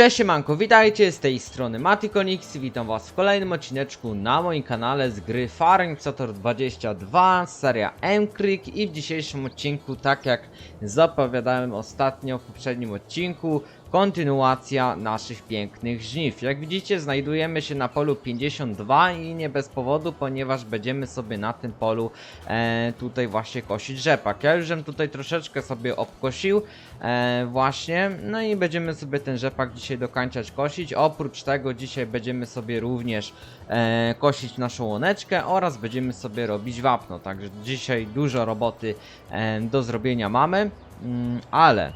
Cześć siemanko, witajcie z tej strony Matikonix. Witam was w kolejnym odcineczku na moim kanale z gry Farming 22, seria M-Creek i w dzisiejszym odcinku, tak jak zapowiadałem ostatnio w poprzednim odcinku, kontynuacja naszych pięknych żniw. Jak widzicie znajdujemy się na polu 52 i nie bez powodu, ponieważ będziemy sobie na tym polu e, tutaj właśnie kosić rzepak. Ja już tutaj troszeczkę sobie obkosił e, właśnie, no i będziemy sobie ten rzepak dzisiaj dokończać kosić. Oprócz tego dzisiaj będziemy sobie również e, kosić naszą łoneczkę oraz będziemy sobie robić wapno. Także dzisiaj dużo roboty e, do zrobienia mamy, mm, ale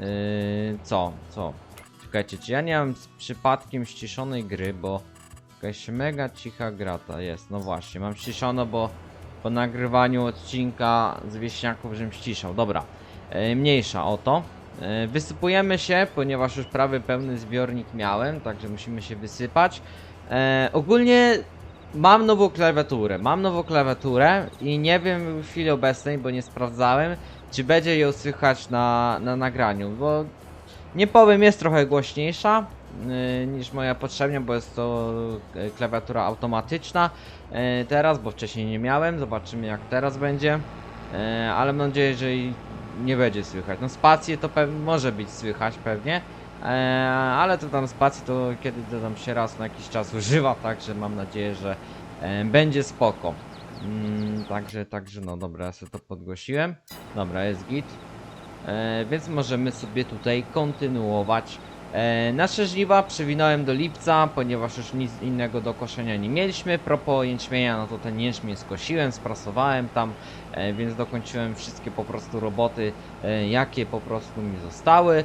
Yy, co? Co? Czekajcie, czy ja nie mam z przypadkiem ściszonej gry, bo jakaś mega cicha grata jest. No właśnie, mam ściszono, bo po nagrywaniu odcinka z wieśniaków żem ściszał. Dobra, yy, mniejsza o to. Yy, wysypujemy się, ponieważ już prawie pełny zbiornik miałem, także musimy się wysypać. Yy, ogólnie mam nową klawiaturę, mam nową klawiaturę i nie wiem w chwili obecnej, bo nie sprawdzałem, czy będzie ją słychać na, na nagraniu, bo nie powiem, jest trochę głośniejsza yy, niż moja poprzednia, bo jest to yy, klawiatura automatyczna yy, teraz, bo wcześniej nie miałem, zobaczymy jak teraz będzie, yy, ale mam nadzieję, że nie będzie słychać. No spację to może być słychać pewnie, ale to tam spację to kiedy to tam się raz na jakiś czas używa, także mam nadzieję, że będzie spoko. Mm, także, także, no dobra, ja sobie to podgłosiłem. Dobra, jest git. E, więc możemy sobie tutaj kontynuować. E, nasze żniwa przewinąłem do lipca, ponieważ już nic innego do koszenia nie mieliśmy. Propos jęczmienia, no to ten jęczmień skosiłem, sprasowałem tam, e, więc dokończyłem wszystkie po prostu roboty, e, jakie po prostu mi zostały.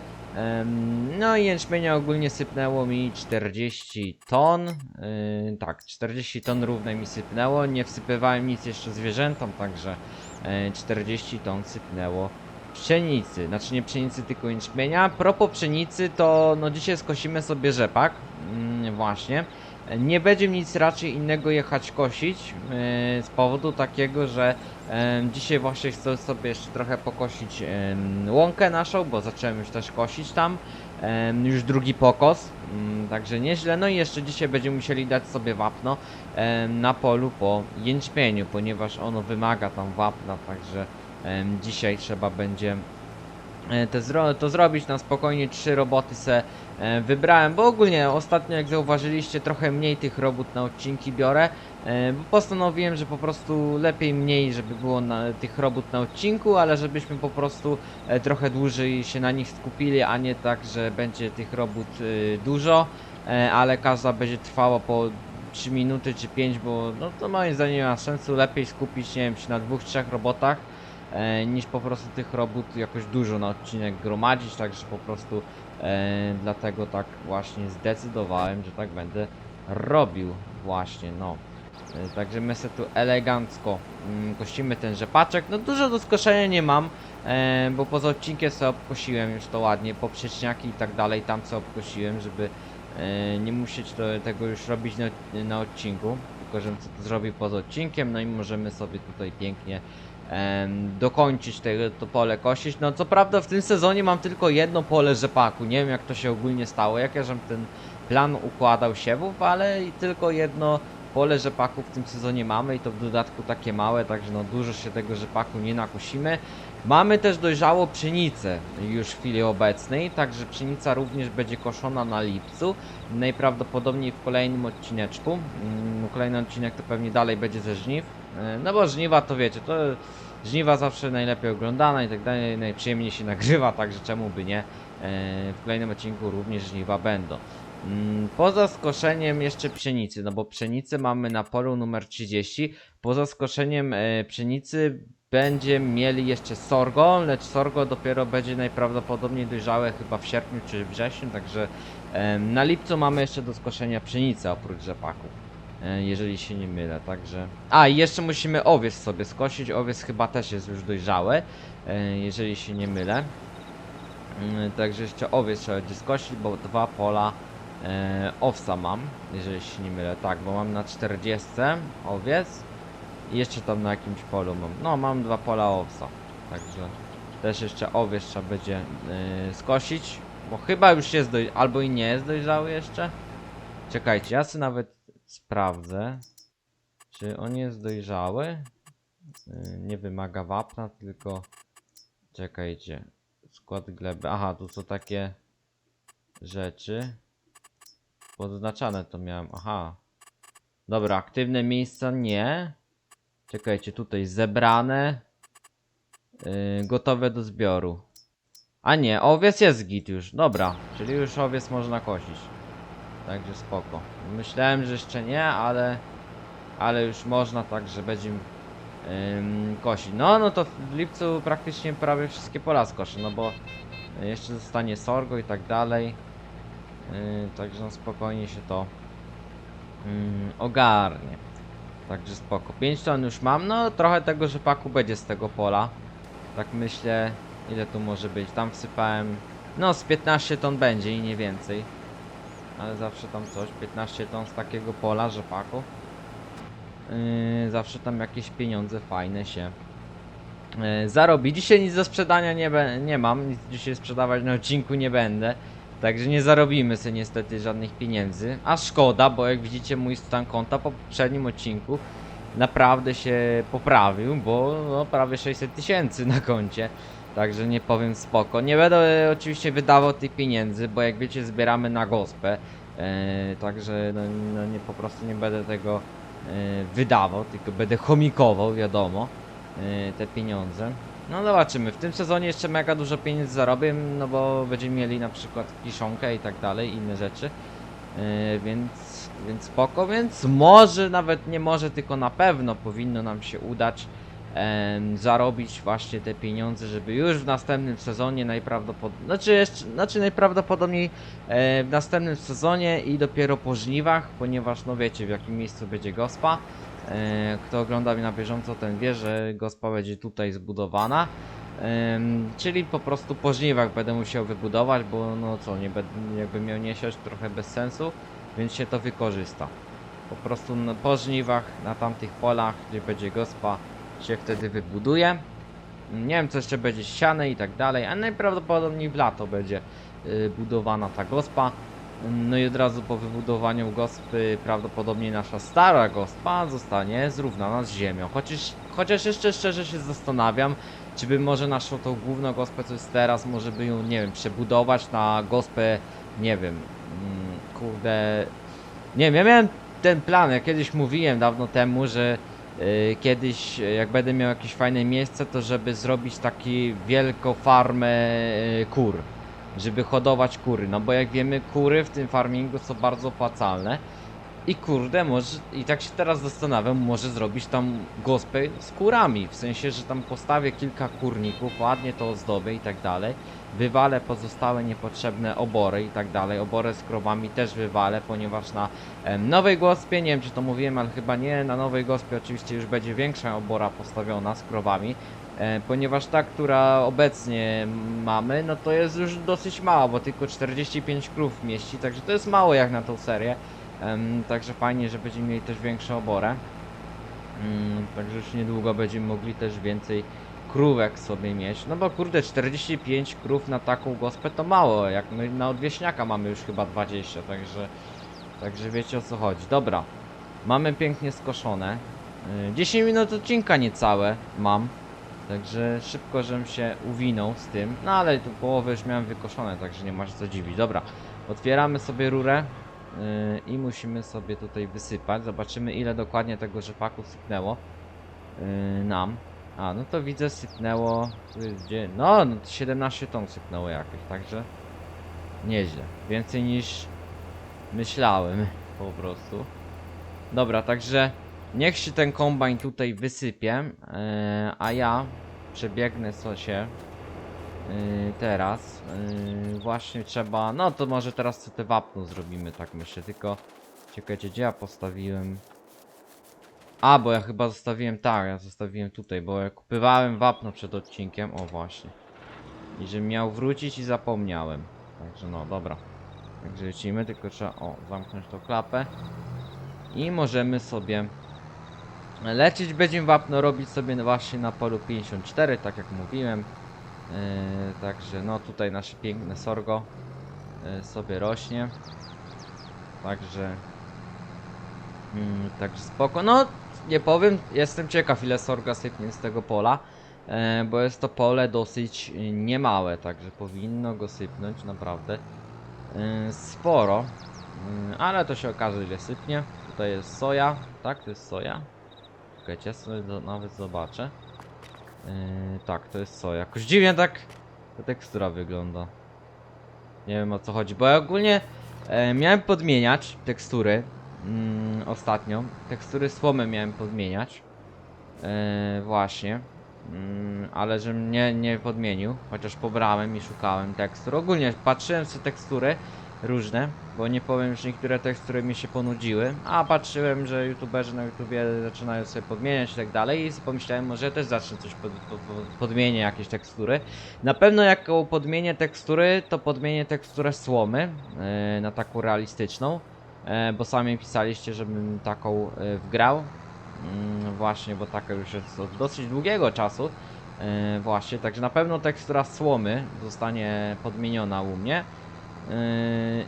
No i jęczmienia ogólnie sypnęło mi 40 ton. Tak, 40 ton równe mi sypnęło. Nie wsypywałem nic jeszcze zwierzętom, także e, 40 ton sypnęło pszenicy. Znaczy nie pszenicy, tylko jęczmienia. Propos pszenicy, to no dzisiaj skosimy sobie rzepak. Mm, właśnie. Nie będzie nic raczej innego jechać kosić yy, z powodu takiego, że em, dzisiaj właśnie chcę sobie jeszcze trochę pokosić em, łąkę naszą, bo zacząłem już też kosić tam. Już drugi pokos, mm, także nieźle. No i jeszcze dzisiaj będziemy musieli dać sobie wapno na polu po jęczmieniu, ponieważ ono wymaga tam wapna, także dzisiaj trzeba będzie e, te zro to zrobić na spokojnie. Trzy roboty se e, wybrałem, bo ogólnie ostatnio jak zauważyliście trochę mniej tych robót na odcinki biorę, e, bo postanowiłem, że po prostu lepiej mniej, żeby było na, tych robót na odcinku, ale żebyśmy po prostu trochę dłużej się na nich skupili, a nie tak, że będzie tych robót dużo, ale każda będzie trwała po 3 minuty czy 5, bo no to moim zdaniem nie ma sensu, lepiej skupić nie wiem, się na dwóch, trzech robotach, niż po prostu tych robót jakoś dużo na odcinek gromadzić, także po prostu e, dlatego tak właśnie zdecydowałem, że tak będę robił właśnie, no. E, Także my sobie tu elegancko mm, kościmy ten rzepaczek. No dużo do skoszenia nie mam, e, bo poza odcinkiem sobie obkosiłem już to ładnie, poprzeczniaki i tak dalej, tam co obkosiłem, żeby e, nie musieć to, tego już robić na, na odcinku, tylko żebym to zrobił poza odcinkiem, no i możemy sobie tutaj pięknie dokończyć te, to pole kosić. No co prawda w tym sezonie mam tylko jedno pole rzepaku, nie wiem jak to się ogólnie stało, jak ja żem ten plan układał siewów, ale tylko jedno pole rzepaku w tym sezonie mamy i to w dodatku takie małe, także no dużo się tego rzepaku nie nakosimy. Mamy też dojrzałą pszenicę już w chwili obecnej, także pszenica również będzie koszona na lipcu, najprawdopodobniej w kolejnym odcineczku. Mm, Kolejny odcinek to pewnie dalej będzie ze żniw, E, no bo żniwa to wiecie, to żniwa zawsze najlepiej oglądana i tak dalej, najprzyjemniej się nagrywa, także czemu by nie. E, W kolejnym odcinku również żniwa będą. Mm, Poza skoszeniem jeszcze pszenicy, no bo pszenicę mamy na polu numer 30. Poza skoszeniem e, pszenicy będziemy mieli jeszcze sorgo, lecz sorgo dopiero będzie najprawdopodobniej dojrzałe chyba w sierpniu czy wrześniu, także na lipcu mamy jeszcze do skoszenia pszenicę oprócz rzepaku. E, Jeżeli się nie mylę, także. A i jeszcze musimy owiec sobie skosić. Owiec chyba też jest już dojrzały, e, jeżeli się nie mylę. Mm, Także jeszcze owiec trzeba będzie skosić, bo dwa pola e, owsa mam, jeżeli się nie mylę. Tak, bo mam na 40 owiec i jeszcze tam na jakimś polu mam. No, mam dwa pola owsa. Także też jeszcze owiec trzeba będzie skosić. Bo chyba już jest doj... albo i nie jest dojrzały jeszcze. Czekajcie, ja sobie nawet sprawdzę. Czy on jest dojrzały? Yy, nie wymaga wapna, tylko... Czekajcie. Skład gleby. Aha, tu są takie rzeczy. Podznaczane to miałem. Aha. Dobra, aktywne miejsca nie. Czekajcie, tutaj zebrane. Yy, gotowe do zbioru. A nie, owiec jest git już. Dobra, czyli już owiec można kosić. Także spoko. Myślałem, że jeszcze nie, ale ale już można, także będziemy ym, kosić. No, no to w lipcu praktycznie prawie wszystkie pola skoszę, no bo jeszcze zostanie sorgo i tak dalej. Yy, także no spokojnie się to ym, ogarnie. Także spoko. 5 ton już mam, no trochę tego rzepaku będzie z tego pola. Tak myślę, ile tu może być. Tam wsypałem, no z 15 ton będzie i nie więcej. Ale zawsze tam coś, 15 ton z takiego pola rzepaku. Yy, zawsze tam jakieś pieniądze fajne się yy, zarobi. Dzisiaj nic do sprzedania nie, nie mam, nic dzisiaj sprzedawać na odcinku nie będę. Także nie zarobimy sobie niestety żadnych pieniędzy. A szkoda, bo jak widzicie mój stan konta po poprzednim odcinku naprawdę się poprawił, bo no, prawie 600 tysięcy na koncie. Także nie powiem spoko. Nie będę e, oczywiście wydawał tych pieniędzy, bo jak wiecie zbieramy na gospę. E, także no, no nie, po prostu nie będę tego e, wydawał, tylko będę chomikował, wiadomo, te pieniądze. No zobaczymy, w tym sezonie jeszcze mega dużo pieniędzy zarobię, no bo będziemy mieli na przykład kiszonkę i tak dalej, inne rzeczy. Więc, więc spoko, więc może, nawet nie może, tylko na pewno powinno nam się udać zarobić właśnie te pieniądze, żeby już w następnym sezonie najprawdopodobniej, znaczy jeszcze, znaczy najprawdopodobniej e, w następnym sezonie i dopiero po żniwach, ponieważ no wiecie w jakim miejscu będzie gospa. E, kto ogląda mnie na bieżąco, ten wie, że gospa będzie tutaj zbudowana. Czyli po prostu po żniwach będę musiał wybudować, bo no co, nie będę, jakby miał nie trochę bez sensu, więc się to wykorzysta. Po prostu no, po żniwach na tamtych polach, gdzie będzie gospa, się wtedy wybuduje. Nie wiem, co jeszcze będzie ściane i tak dalej, a najprawdopodobniej w lato będzie y, budowana ta gospa. No i od razu po wybudowaniu gospy prawdopodobnie nasza stara gospa zostanie zrównana z ziemią. Chociaż, chociaż jeszcze szczerze się zastanawiam, czy by może naszą tą główną gospę, co jest teraz, może by ją, nie wiem, przebudować na gospę, nie wiem, mm, kurde... Nie wiem, ja miałem ten plan, ja kiedyś mówiłem dawno temu, że kiedyś, y, jak będę miał jakieś fajne miejsce, to żeby zrobić taki wielką farmę y, kur. Żeby hodować kury, no bo jak wiemy kury w tym farmingu są bardzo opłacalne i kurde może, i tak się teraz zastanawiam, może zrobić tam gospę z kurami, w sensie, że tam postawię kilka kurników, ładnie to ozdobię i tak dalej, wywalę pozostałe niepotrzebne obory i tak dalej, oborę z krowami też wywalę, ponieważ na nowej gospie, nie wiem czy to mówiłem, ale chyba nie, na nowej gospie oczywiście już będzie większa obora postawiona z krowami, E, ponieważ ta, która obecnie mamy, no to jest już dosyć mała, bo tylko 45 krów mieści, także to jest mało jak na tą serię. Także fajnie, że będziemy mieli też większą oborę. Mm, także już niedługo będziemy mogli też więcej krówek sobie mieć. No bo kurde, 45 krów na taką gospę to mało, jak my na odwieśniaka mamy już chyba 20, także, także wiecie o co chodzi. Dobra, mamy pięknie skoszone. Y, 10 minut odcinka niecałe mam. Także szybko, żem się uwinął z tym. No ale tu połowę już miałem wykoszone, także nie ma się co dziwić. Dobra, otwieramy sobie rurę i musimy sobie tutaj wysypać. Zobaczymy ile dokładnie tego rzepaku sypnęło yy, nam. A, no to widzę sypnęło, tu jest gdzie? No, no 17 ton sypnęło jakieś, także nieźle. Więcej niż myślałem po prostu. Dobra, także Niech się ten kombajn tutaj wysypie, yy, a ja przebiegnę co się yy, teraz. Yy, właśnie trzeba, no to może teraz te wapno zrobimy, tak myślę, tylko czekajcie, gdzie ja postawiłem? A, bo ja chyba zostawiłem, tak, ja zostawiłem tutaj, bo ja kupywałem wapno przed odcinkiem, o właśnie. I że miał wrócić i zapomniałem. Także no, dobra. Także lecimy, tylko trzeba, o, zamknąć tą klapę. I możemy sobie Lecieć będziemy wapno robić sobie właśnie na polu 54, tak jak mówiłem. Yy, także no tutaj nasze piękne sorgo. y, sobie rośnie. Także. Mm, także spoko. No, nie powiem, jestem ciekaw ile sorga sypnie z tego pola. E, bo jest to pole dosyć niemałe, także powinno go sypnąć naprawdę sporo. Y, ale to się okaże ile sypnie. Tutaj jest soja, tak? To jest soja. Czekajcie, sobie nawet zobaczę. Yy, tak, to jest soja. Jakoś dziwnie tak ta tekstura wygląda. Nie wiem o co chodzi, bo ja ogólnie e, miałem podmieniać tekstury mm, ostatnio. Tekstury słomy miałem podmieniać. E, właśnie. Mm, ale żebym nie, nie podmienił, chociaż pobrałem i szukałem tekstur. Ogólnie patrzyłem sobie tekstury różne, bo nie powiem, że niektóre tekstury mi się ponudziły, a patrzyłem, że youtuberzy na YouTubie zaczynają sobie podmieniać i tak dalej i pomyślałem, może ja też zacznę coś pod, pod, pod, podmienię jakieś tekstury. Na pewno jako podmienię tekstury, to podmienię teksturę słomy yy, na taką realistyczną, yy, bo sami pisaliście, żebym taką yy, wgrał. Mm, właśnie, bo taka już jest od dosyć długiego czasu. Yy, właśnie, także na pewno tekstura słomy zostanie podmieniona u mnie. Yy,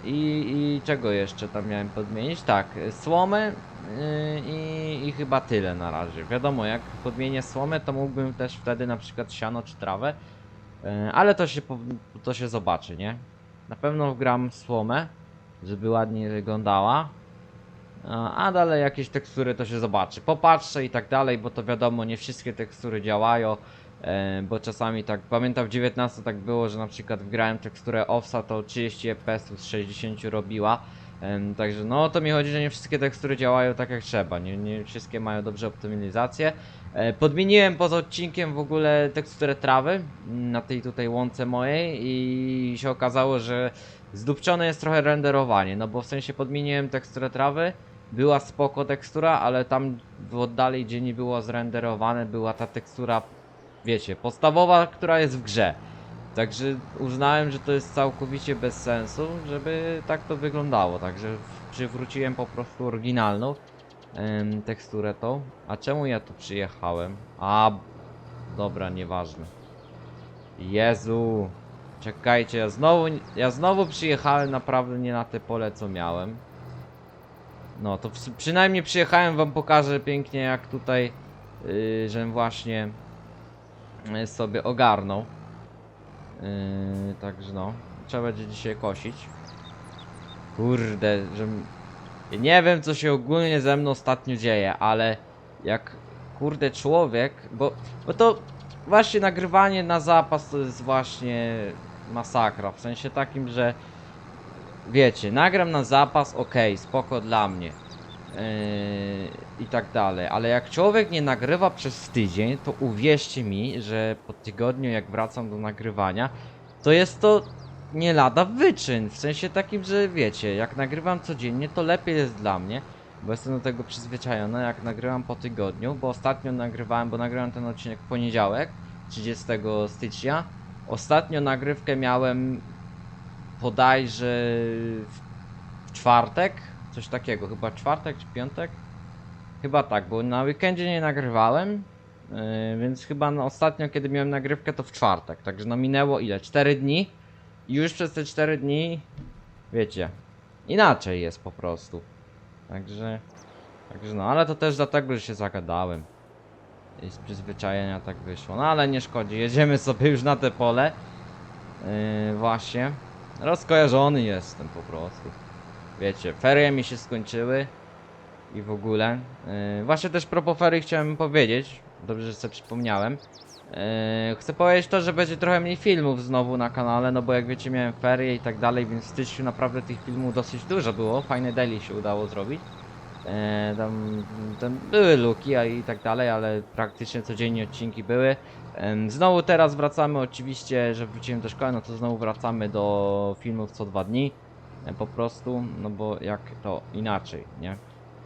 I, I czego jeszcze tam miałem podmienić? Tak, słomę yy, i, i chyba tyle na razie. Wiadomo, jak podmienię słomę, to mógłbym też wtedy na przykład siano czy trawę, yy, ale to się, to się zobaczy, nie? Na pewno wgram słomę, żeby ładnie wyglądała. A dalej jakieś tekstury to się zobaczy. Popatrzę i tak dalej, bo to wiadomo, nie wszystkie tekstury działają. E, bo czasami tak, pamiętam w 19 tak było, że na przykład wgrałem teksturę offsa, to 30 fps z 60 robiła. Także no to mi chodzi, że nie wszystkie tekstury działają tak jak trzeba, nie, nie wszystkie mają dobrze optymalizację. E, podmieniłem poza odcinkiem w ogóle teksturę trawy na tej tutaj łące mojej i się okazało, że zdupczone jest trochę renderowanie, no bo w sensie podmieniłem teksturę trawy, była spoko tekstura, ale tam w oddali gdzie nie było zrenderowane była ta tekstura wiecie, podstawowa, która jest w grze. Także uznałem, że to jest całkowicie bez sensu, żeby tak to wyglądało. Także przywróciłem po prostu oryginalną em, teksturę tą. A czemu ja tu przyjechałem? A, dobra, nieważne. Jezu, czekajcie, ja znowu, ja znowu przyjechałem naprawdę nie na te pole, co miałem. No, to przynajmniej przyjechałem, wam pokażę pięknie, jak tutaj, yy, żem właśnie sobie ogarnął. Yy, także no, trzeba będzie dzisiaj kosić. Kurde, że nie wiem co się ogólnie ze mną ostatnio dzieje, ale jak kurde człowiek, bo, bo to właśnie nagrywanie na zapas to jest właśnie masakra, w sensie takim, że wiecie, nagram na zapas, okej, spoko dla mnie i tak dalej, ale jak człowiek nie nagrywa przez tydzień, to uwierzcie mi, że po tygodniu jak wracam do nagrywania, to jest to nie lada wyczyn, w sensie takim, że wiecie, jak nagrywam codziennie, to lepiej jest dla mnie, bo jestem do tego przyzwyczajony, jak nagrywam po tygodniu, bo ostatnio nagrywałem, bo nagrywam ten odcinek w poniedziałek, 30 stycznia, ostatnio nagrywkę miałem bodajże w czwartek, coś takiego, chyba czwartek czy piątek? Chyba tak, bo na weekendzie nie nagrywałem, yy, więc chyba na ostatnio, kiedy miałem nagrywkę, to w czwartek. Także no minęło ile? 4 dni. I już przez te 4 dni, wiecie, inaczej jest po prostu. Także, także no, ale to też dlatego, że się zagadałem. I z przyzwyczajenia tak wyszło. No ale nie szkodzi, jedziemy sobie już na te pole. Yy, właśnie. Rozkojarzony jestem po prostu. Wiecie, ferie mi się skończyły i w ogóle. Yy, właśnie też propos ferii chciałem powiedzieć, dobrze, że sobie przypomniałem. Yy, chcę powiedzieć to, że będzie trochę mniej filmów znowu na kanale, no bo jak wiecie miałem ferie i tak dalej, więc w styczniu naprawdę tych filmów dosyć dużo było. Fajne daily się udało zrobić. Yy, tam, tam były luki a i tak dalej, ale praktycznie codziennie odcinki były. Znowu teraz wracamy oczywiście, że wróciłem do szkoły, no to znowu wracamy do filmów co dwa dni. E, Po prostu, no bo jak to inaczej, nie?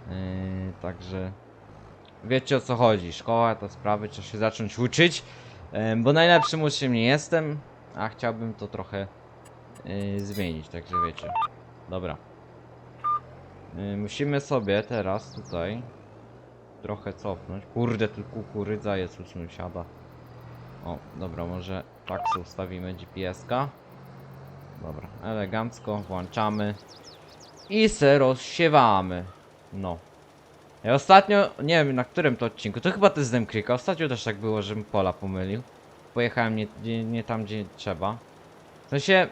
Yy, także wiecie o co chodzi. Szkoła to sprawy, trzeba się zacząć uczyć. em, Bo najlepszym uczniem nie jestem, a chciałbym to trochę yy, zmienić, także wiecie. Dobra. Yy, musimy sobie teraz tutaj trochę cofnąć. Kurde, tu kukurydza jest u sąsiada. O, dobra, może tak sobie ustawimy GPS-ka. Dobra, elegancko włączamy i se rozsiewamy. No. Ja ostatnio, nie wiem na którym to odcinku, to chyba to jest Demkrika, ostatnio też tak było, żebym pola pomylił. Pojechałem nie, nie, nie tam, gdzie trzeba. W sensie,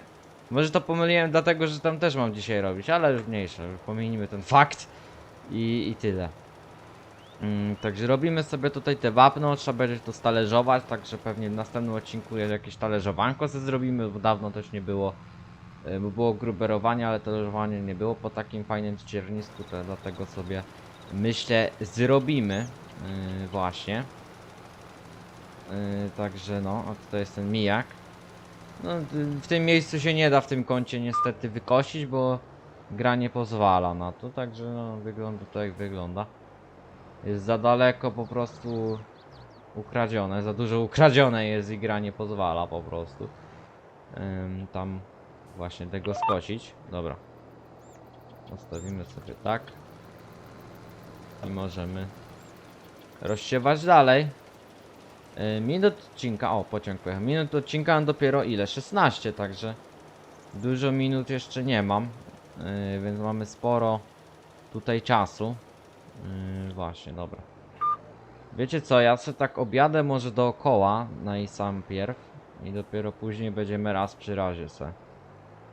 może to pomyliłem dlatego, że tam też mam dzisiaj robić, ale już mniejsze, już pomijmy ten fakt i, i tyle. Mm, także robimy sobie tutaj te wapno, trzeba będzie to stalerzować, także pewnie w następnym odcinku jakieś talerzowanko sobie zrobimy, bo dawno też nie było, bo było gruberowanie, ale talerzowanie nie było po takim fajnym ściernisku, to dlatego sobie myślę zrobimy yy, właśnie. Yy, także no, a tutaj jest ten mijak. No, w tym miejscu się nie da w tym kącie niestety wykosić, bo gra nie pozwala na to, także no, wygląda to jak wygląda. Jest za daleko po prostu ukradzione, za dużo ukradzione jest i gra nie pozwala po prostu. Ym, tam właśnie tego skosić. Dobra. Postawimy sobie tak. I możemy rozsiewać dalej. Yy, minut odcinka, o pociąg pojechał. Minut odcinka mam dopiero ile? 16, także dużo minut jeszcze nie mam. Yy, więc mamy sporo tutaj czasu. Yy, właśnie, dobra. Wiecie co, ja sobie tak objadę może dookoła na i sam pierw i dopiero później będziemy raz przy razie se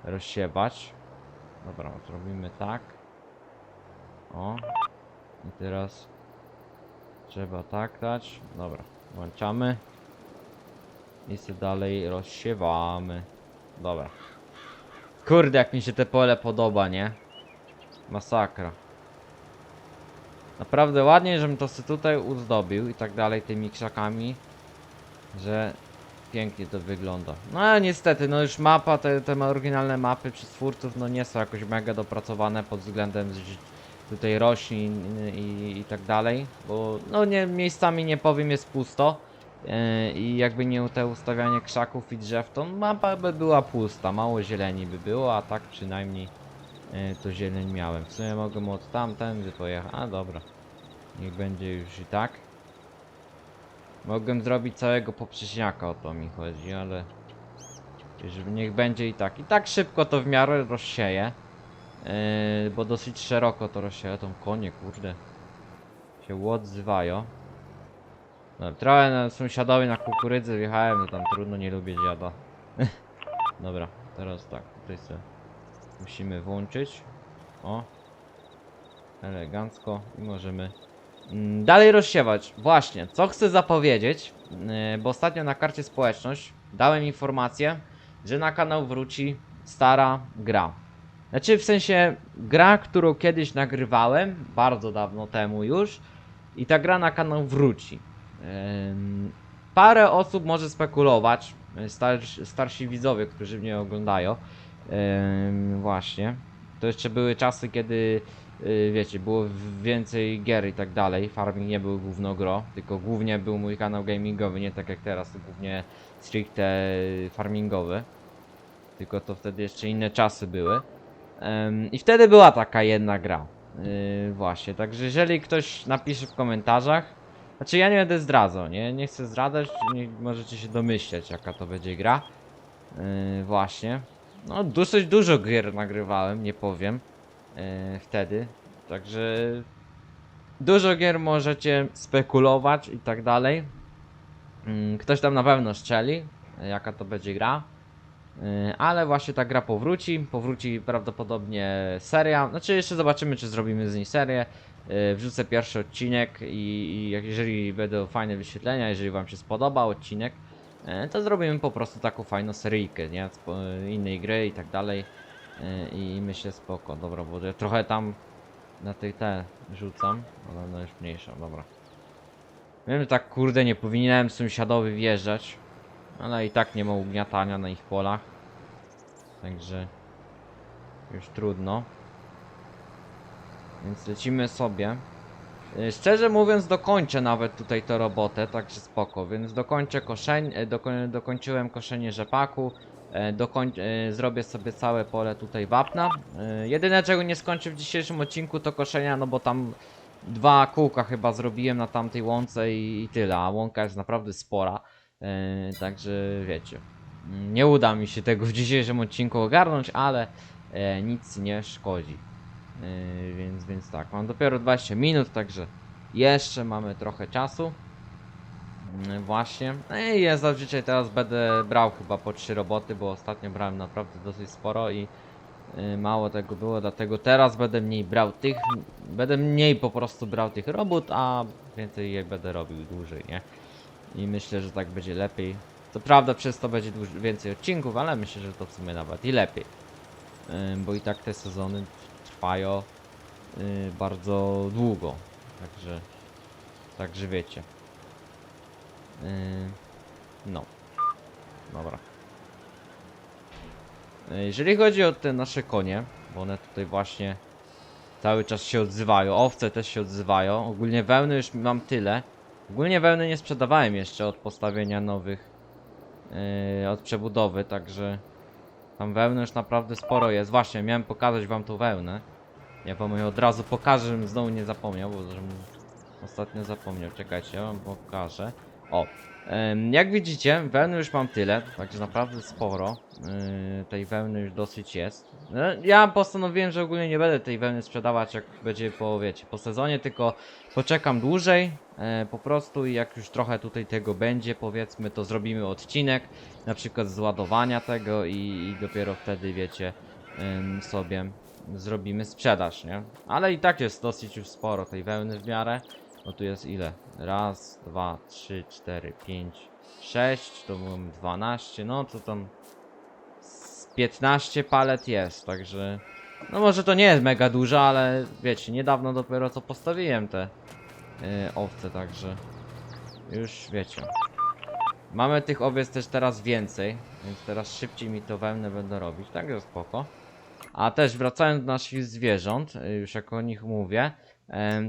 rozsiewać. Dobra, zrobimy tak. O. I teraz trzeba tak dać. Dobra, włączamy. I sobie dalej rozsiewamy. Dobra. Kurde, jak mi się te pole podoba, nie? Masakra. Naprawdę ładnie, żebym to sobie tutaj uzdobił i tak dalej tymi krzakami, że pięknie to wygląda. No niestety, no już mapa, te, te oryginalne mapy przez twórców, no nie są jakoś mega dopracowane pod względem tutaj roślin i, i tak dalej, bo no nie, miejscami nie powiem jest pusto yy, i jakby nie te ustawianie krzaków i drzew, to mapa by była pusta, mało zieleni by było, a tak przynajmniej yy, to zieleń miałem. W sumie mogę od tamtędy pojechać, a dobra, niech będzie już i tak. Mogłem zrobić całego poprzeczniaka, o to mi chodzi, ale niech będzie i tak. I tak szybko to w miarę rozsieje. Yy, bo dosyć szeroko to rozsieje. Tą konie, kurde. Się odzywają. No, trochę na sąsiadowi na kukurydzy wjechałem, no tam trudno, nie lubię dziada. Dobra, teraz tak, tutaj sobie musimy włączyć. O. Elegancko i możemy dalej rozsiewać. Właśnie, co chcę zapowiedzieć, yy, bo ostatnio na karcie społeczność dałem informację, że na kanał wróci stara gra. Znaczy w sensie gra, którą kiedyś nagrywałem, bardzo dawno temu już i ta gra na kanał wróci. Parę osób może spekulować, y, starsi, starsi widzowie, którzy mnie oglądają. Właśnie. To jeszcze były czasy, kiedy y, wiecie, było więcej gier i tak dalej. Farming nie był główną gro, tylko głównie był mój kanał gamingowy, nie tak jak teraz, to głównie stricte farmingowy. Tylko to wtedy jeszcze inne czasy były. I wtedy była taka jedna gra. Yy, właśnie, także jeżeli ktoś napisze w komentarzach, znaczy ja nie będę zdradzał, nie, nie chcę zdradzać, nie, możecie się domyśleć jaka to będzie gra. Yy, właśnie. No dosyć dużo gier nagrywałem, nie powiem. Yy, wtedy, także dużo gier możecie spekulować i tak dalej. Yy, ktoś tam na pewno strzeli, jaka to będzie gra. Yy, Ale właśnie ta gra powróci, powróci prawdopodobnie seria, znaczy jeszcze zobaczymy czy zrobimy z niej serię, wrzucę pierwszy odcinek i, jeżeli będą fajne wyświetlenia, jeżeli wam się spodoba odcinek, to zrobimy po prostu taką fajną seryjkę, nie, z innej gry i tak dalej Yy, i myślę spoko, dobra, bo ja trochę tam na tej te rzucam, ale ona już mniejsza, dobra. Wiem, że tak kurde nie powinienem sąsiadowi wjeżdżać, ale i tak nie ma ugniatania na ich polach. Także już trudno. Więc lecimy sobie. Y, Szczerze mówiąc dokończę nawet tutaj tę robotę, także spoko, więc dokończę koszenie, dokoń, dokończyłem koszenie rzepaku, e, dokoń, e, zrobię sobie całe pole tutaj wapna. E, Jedyne czego nie skończę w dzisiejszym odcinku to koszenia, no bo tam dwa kółka chyba zrobiłem na tamtej łące i, i tyle, a łąka jest naprawdę spora. E, także wiecie. Nie uda mi się tego w dzisiejszym odcinku ogarnąć, ale e, nic nie szkodzi. E, więc, więc tak, mam dopiero 20 minut, także jeszcze mamy trochę czasu. Mm, Właśnie. No i ja zazwyczaj teraz będę brał chyba po trzy roboty, bo ostatnio brałem naprawdę dosyć sporo i y, mało tego było, dlatego teraz będę mniej brał tych, będę mniej po prostu brał tych robót, a więcej je będę robił dłużej, nie? I myślę, że tak będzie lepiej. Co prawda przez to będzie więcej odcinków, ale myślę, że to w sumie nawet i lepiej. Y, bo i tak te sezony trwają y, bardzo długo. Także, także wiecie. Yy, no. Dobra. Yy, Jeżeli chodzi o te nasze konie, bo one tutaj właśnie cały czas się odzywają, owce też się odzywają. Ogólnie wełny już mam tyle. Ogólnie wełny nie sprzedawałem jeszcze od postawienia nowych, yy, od przebudowy, także tam wełny już naprawdę sporo jest. Właśnie, miałem pokazać wam tą wełnę. Ja wam ją od razu pokażę, żebym znowu nie zapomniał, bo żebym ostatnio zapomniał. Czekajcie, ja wam pokażę. O, jak widzicie, wełny już mam tyle, także naprawdę sporo. Yy, tej wełny już dosyć jest. No, ja postanowiłem, że ogólnie nie będę tej wełny sprzedawać, jak będzie po, wiecie, po sezonie, tylko poczekam dłużej, e, po prostu i jak już trochę tutaj tego będzie, powiedzmy, to zrobimy odcinek, na przykład z ładowania tego i, i dopiero wtedy, wiecie, sobie zrobimy sprzedaż, nie? Ale i tak jest dosyć już sporo tej wełny w miarę. No tu jest ile? Raz, dwa, trzy, cztery, pięć, sześć, to mamy 12, no to tam z 15 palet jest, także no może to nie jest mega dużo, ale wiecie, niedawno dopiero co postawiłem te yy, owce, także już wiecie. Mamy tych owiec też teraz więcej, więc teraz szybciej mi to wełnę będę robić, także spoko. A też wracając do naszych zwierząt, y, już jak o nich mówię,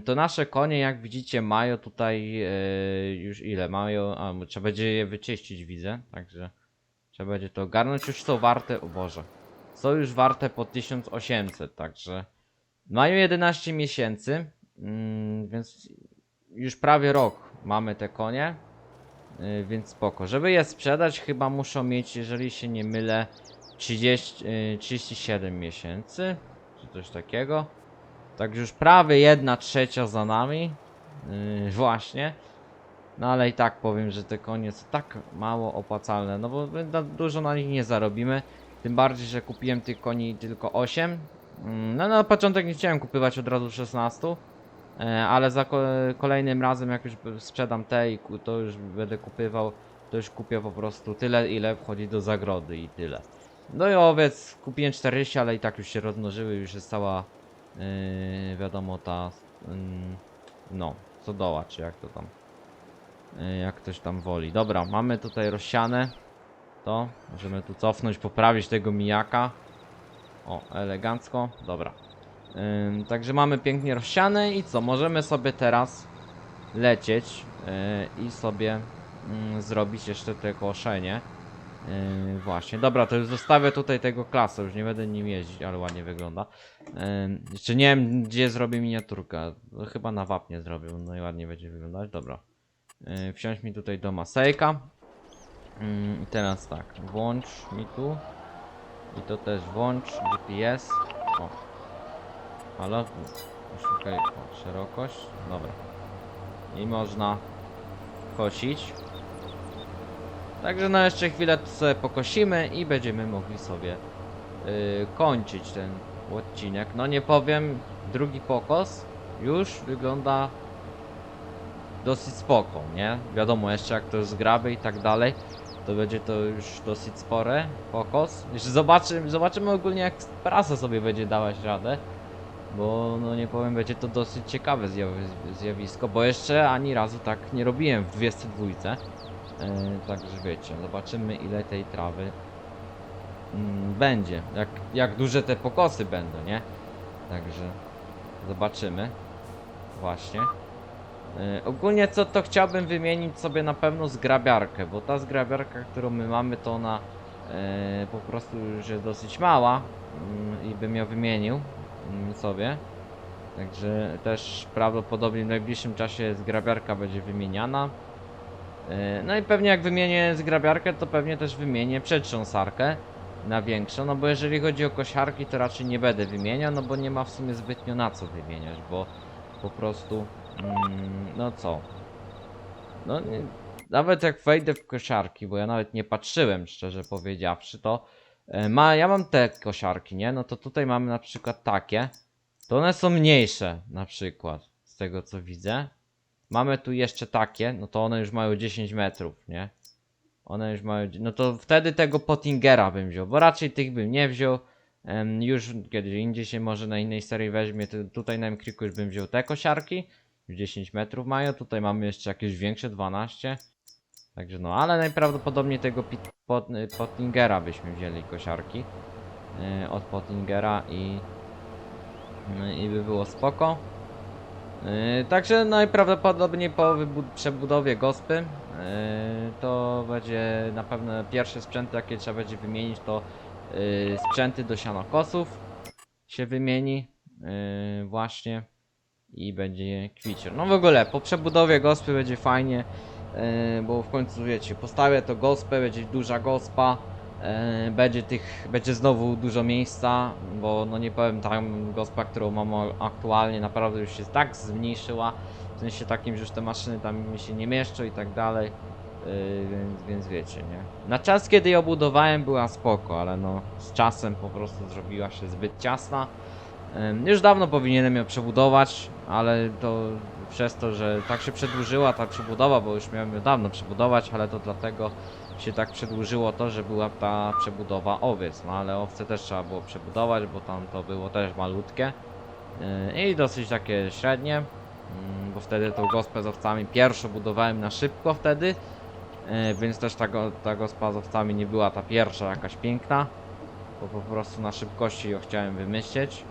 to nasze konie, jak widzicie, mają tutaj e, już ile? Mają. A, trzeba będzie je wyczyścić, widzę. Także trzeba będzie to ogarnąć. Już są warte. O Boże. Są już warte po 1800, także mają 11 miesięcy, mm, więc już prawie rok mamy te konie. y, Więc spoko. Żeby je sprzedać, chyba muszą mieć, jeżeli się nie mylę, 30, y, 37 miesięcy, czy coś takiego. Także już prawie jedna trzecia za nami. Yy, właśnie. No ale i tak powiem, że te konie są tak mało opłacalne, no bo dużo na nich nie zarobimy. Tym bardziej, że kupiłem tych koni tylko 8. Mm, No na początek nie chciałem kupować od razu 16. e, Ale za ko kolejnym razem, jak już sprzedam te i to już będę kupywał, to już kupię po prostu tyle, ile wchodzi do zagrody i tyle. No i owiec kupiłem 40, ale i tak już się rozmnożyły, już jest cała Yy, wiadomo ta yy, no doła czy jak to tam yy, jak ktoś tam woli. Dobra mamy tutaj rozsiane to. Możemy tu cofnąć poprawić tego mijaka. O elegancko dobra. Yy, także mamy pięknie rozsiane i co możemy sobie teraz lecieć yy, i sobie yy, zrobić jeszcze te koszenie Yy, właśnie, dobra, to już zostawię tutaj tego klasa, już nie będę nim jeździć, ale ładnie wygląda. Ym, jeszcze nie wiem, gdzie zrobię miniaturkę. No, chyba na wapnie zrobię, no i ładnie będzie wyglądać. Dobra. Yy, wsiąść mi tutaj do masejka. I teraz tak, włącz mi tu. I to też włącz GPS. O. Halo? Szukaj o, szerokość. Dobra. I można kosić. Także no jeszcze chwilę sobie pokosimy i będziemy mogli sobie yy, kończyć ten odcinek. No nie powiem, drugi pokos już wygląda dosyć spoko, nie? Wiadomo jeszcze jak to jest graby i tak dalej, to będzie to już dosyć spore pokos. Jeszcze zobaczymy, zobaczymy ogólnie jak prasa sobie będzie dawać radę. Bo no nie powiem, będzie to dosyć ciekawe zjawi- zjawisko, bo jeszcze ani razu tak nie robiłem w 22. Yy, także wiecie, zobaczymy ile tej trawy mm, będzie. Jak, jak duże te pokosy będą, nie? Także zobaczymy. Właśnie. Yy, ogólnie co to chciałbym wymienić sobie na pewno zgrabiarkę, bo ta zgrabiarka, którą my mamy, to ona yy, po prostu już jest dosyć mała yy, i bym ją wymienił yy, sobie. Także też prawdopodobnie w najbliższym czasie zgrabiarka będzie wymieniana. E, No i pewnie jak wymienię zgrabiarkę, to pewnie też wymienię przetrząsarkę na większą, no bo jeżeli chodzi o kosiarki, to raczej nie będę wymieniał, no bo nie ma w sumie zbytnio na co wymieniać, bo po prostu, mm, no co, no nie, nawet jak wejdę w kosiarki, bo ja nawet nie patrzyłem, szczerze powiedziawszy, to e, ma, ja mam te kosiarki, nie, no to tutaj mamy na przykład takie, to one są mniejsze, na przykład, z tego co widzę, mamy tu jeszcze takie, no to one już mają 10 metrów, nie, one już mają. No to wtedy tego Pottingera bym wziął, bo raczej tych bym nie wziął. Em, już kiedy indziej się może na innej serii weźmie, tutaj na Mkriku już bym wziął te kosiarki. Już 10 metrów mają. Tutaj mamy jeszcze jakieś większe, 12. Także no, ale najprawdopodobniej tego Pit- Pot, y, Pottingera byśmy wzięli kosiarki. y, od Pottingera i. y, I by było spoko. Yy, także najprawdopodobniej po przebudowie gospy yy, to będzie na pewno pierwsze sprzęty jakie trzeba będzie wymienić to yy, sprzęty do sianokosów się wymieni właśnie i będzie kwicier. No w ogóle po przebudowie gospy będzie fajnie, bo w końcu wiecie, postawię to gospę, będzie duża gospa, będzie tych, będzie znowu dużo miejsca, bo no nie powiem tam gospa, którą mam aktualnie naprawdę już się tak zmniejszyła, w sensie takim, że już te maszyny tam się nie mieszczą i tak dalej. Yy, więc, więc wiecie, nie? Na czas, kiedy ją budowałem, była spoko, ale no z czasem po prostu zrobiła się zbyt ciasna. Już dawno powinienem ją przebudować, ale to przez to, że tak się przedłużyła ta przebudowa, bo już miałem ją dawno przebudować, ale to dlatego się tak przedłużyło to, że była ta przebudowa owiec. No ale owce też trzeba było przebudować, bo tam to było też malutkie Yy, i dosyć takie średnie, mm, bo wtedy tą gospę z owcami pierwszą budowałem na szybko wtedy, yy, więc też ta, go, ta gospa z owcami nie była ta pierwsza jakaś piękna, bo po prostu na szybkości ją chciałem wymyśleć.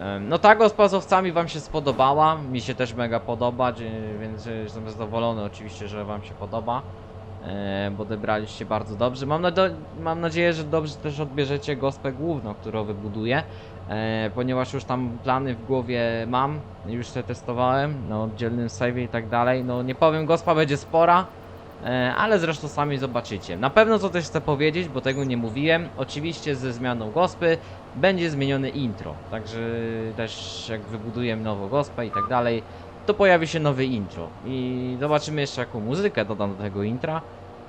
Em, No ta gospa z owcami wam się spodobała, mi się też mega podoba, więc jestem zadowolony oczywiście, że wam się podoba, bo odebraliście bardzo dobrze. Mam, nado- mam nadzieję, że dobrze też odbierzecie gospę główną, którą wybuduję, e, ponieważ już tam plany w głowie mam, już się testowałem na oddzielnym save i tak dalej. No nie powiem, gospa będzie spora, E, ale zresztą sami zobaczycie. Na pewno co też chcę powiedzieć, bo tego nie mówiłem. Oczywiście ze zmianą gospy będzie zmienione intro. Także też jak wybuduję nową gospę i tak dalej, to pojawi się nowy intro. I zobaczymy jeszcze jaką muzykę dodam do tego intra.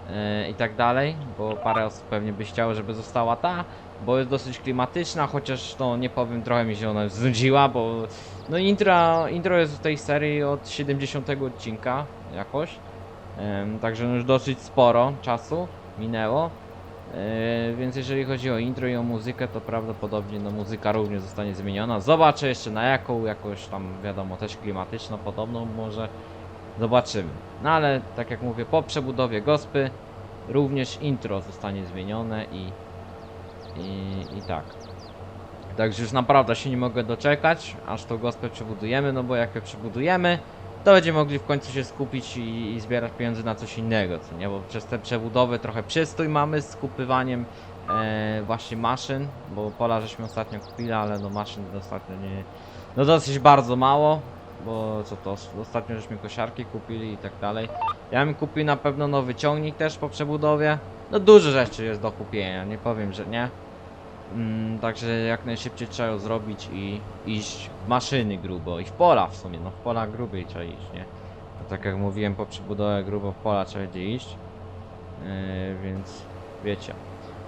e, I tak dalej, bo parę osób pewnie by chciało, żeby została ta, bo jest dosyć klimatyczna, chociaż no nie powiem, trochę mi się ona znudziła, bo no intro, intro jest w tej serii od 70 odcinka jakoś. Także no już dosyć sporo czasu minęło. E, Więc jeżeli chodzi o intro i o muzykę, to prawdopodobnie no, muzyka również zostanie zmieniona. Zobaczę jeszcze na jaką, jakoś tam wiadomo, też klimatyczną, podobną może. Zobaczymy. No ale tak jak mówię, po przebudowie gospy również intro zostanie zmienione i, i, i tak. Także już naprawdę się nie mogę doczekać, aż tą gospę przebudujemy, no bo jak ją przebudujemy, to będziemy mogli w końcu się skupić i, i zbierać pieniądze na coś innego, co nie? Bo przez te przebudowy trochę przystój mamy z kupywaniem e, właśnie maszyn, bo pola żeśmy ostatnio kupili, ale no maszyn ostatnio nie... No dosyć bardzo mało, bo co to, ostatnio żeśmy kosiarki kupili i tak dalej. Ja bym kupił na pewno nowy ciągnik też po przebudowie. No dużo rzeczy jest do kupienia, nie powiem, że nie. Mm, także jak najszybciej trzeba ją zrobić i iść w maszyny grubo i w pola w sumie, no w pola grubiej trzeba iść, nie? No, tak jak mówiłem, po przebudowie grubo w pola trzeba będzie iść, yy, więc wiecie.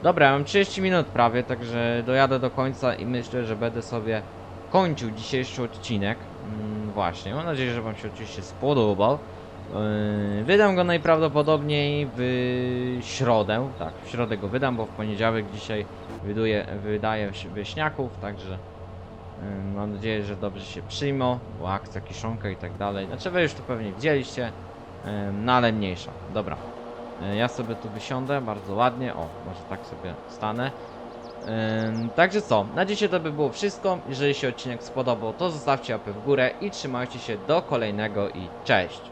Dobra, mam 30 minut prawie, także dojadę do końca i myślę, że będę sobie kończył dzisiejszy odcinek. Mm, właśnie, mam nadzieję, że wam się oczywiście spodobał. Yy, Wydam go najprawdopodobniej w środę, tak, w środę go wydam, bo w poniedziałek dzisiaj wydaje, wydaje wieśniaków, także yy, mam nadzieję, że dobrze się przyjmą, bo akcja kiszonka i tak dalej. Znaczy wy już to pewnie widzieliście, yy, no ale mniejsza. Dobra, ja sobie tu wysiądę bardzo ładnie, o, może tak sobie stanę. Także co, na dzisiaj to by było wszystko. Jeżeli się odcinek spodobał, to zostawcie łapę w górę i trzymajcie się do kolejnego i cześć.